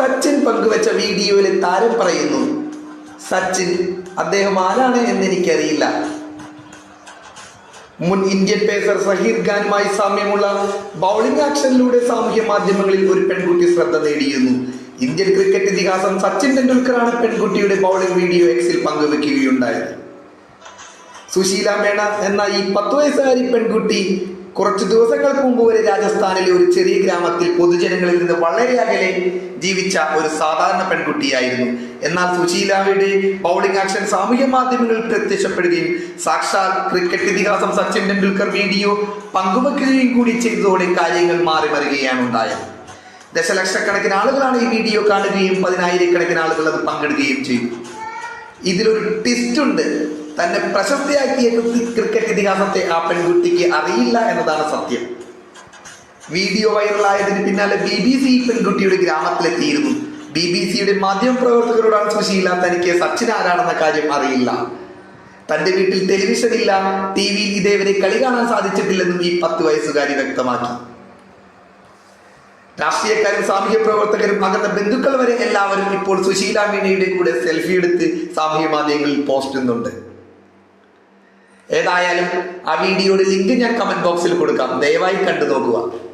സച്ചിൻ പങ്കുവച്ച വീഡിയോയിൽ താരം പറയുന്നു സച്ചിൻ അദ്ദേഹം ആരാണ് എന്ന് എനിക്കറിയില്ല മുൻ ഇന്ത്യൻ പേസർ സഹീർ ഖാനുമായി സാമ്യമുള്ള ബൗളിംഗ് ആക്ഷനിലൂടെ സാമൂഹ്യ മാധ്യമങ്ങളിൽ ഒരു പെൺകുട്ടി ശ്രദ്ധ നേടിയിരുന്നു. ഇന്ത്യൻ ക്രിക്കറ്റ് ഇതിഹാസം സച്ചിൻ ടെണ്ടുൽക്കറാണ് പെൺകുട്ടിയുടെ ബൗളിംഗ് വീഡിയോ എക്സിൽ പങ്കുവെക്കുകയുണ്ടായത്. സുശീല മേണ എന്ന ഈ പത്ത് വയസ്സുകാരി പെൺകുട്ടി കുറച്ച് ദിവസങ്ങൾക്ക് മുമ്പ് വരെ രാജസ്ഥാനിലെ ഒരു ചെറിയ ഗ്രാമത്തിൽ പൊതുജനങ്ങളിൽ നിന്ന് വളരെ അകലെ ജീവിച്ച ഒരു സാധാരണ പെൺകുട്ടിയായിരുന്നു. എന്നാൽ സുശീലാവയുടെ ബൗളിംഗ് ആക്ഷൻ സാമൂഹ്യ മാധ്യമങ്ങളിൽ പ്രത്യക്ഷപ്പെടുകയും സാക്ഷാൽ ക്രിക്കറ്റ് ഇതിഹാസം സച്ചിൻ ടെണ്ടുൽക്കർ വീഡിയോ പങ്കുവെക്കുകയും കൂടി ചെയ്തതോടെ കാര്യങ്ങൾ മാറി മറിയുകയാണ് ഉണ്ടായത്. ദശലക്ഷക്കണക്കിന് ആളുകളാണ് ഈ വീഡിയോ കാണുകയും പതിനായിരക്കണക്കിന് ആളുകൾ അത് പങ്കെടുക്കുകയും ചെയ്തു. ഇതിലൊരു ട്വിസ്റ്റ് ഉണ്ട്. തന്നെ പ്രശസ്തിയാക്കിയ ക്രി- ക്രിക്കറ്റ് ഇതിഹാസത്തെ ആ പെൺകുട്ടിക്ക് അറിയില്ല എന്നതാണ് സത്യം. വീഡിയോ വൈറലായതിന് പിന്നാലെ ബി ബി സി പെൺകുട്ടിയുടെ ഗ്രാമത്തിലെത്തിയിരുന്നു. ബി ബി സിയുടെ മാധ്യമപ്രവർത്തകരോടാണ് സുശീല തനിക്ക് സച്ചിൻ ആരാണെന്ന കാര്യം അറിയില്ല. തന്റെ വീട്ടിൽ ടെലിവിഷൻ ഇല്ല ടി വിയിൽ ഇതേവരെ കളി കാണാൻ സാധിച്ചിട്ടില്ലെന്നും ഈ പത്ത് വയസ്സുകാരി വ്യക്തമാക്കി. രാഷ്ട്രീയക്കാരും സാമൂഹ്യ പ്രവർത്തകരും അകന്ന ബന്ധുക്കൾ വരെ എല്ലാവരും ഇപ്പോൾ സുശീല മീണയുടെ കൂടെ സെൽഫി എടുത്ത് സാമൂഹ്യ മാധ്യമങ്ങളിൽ പോസ്റ്റ് ചെയ്യുന്നുണ്ട് ഏതായാലും ആ വീഡിയോയുടെ ലിങ്ക് ഞാൻ കമന്റ് ബോക്സിൽ കൊടുക്കാം. ദയവായി കണ്ടു നോക്കുക.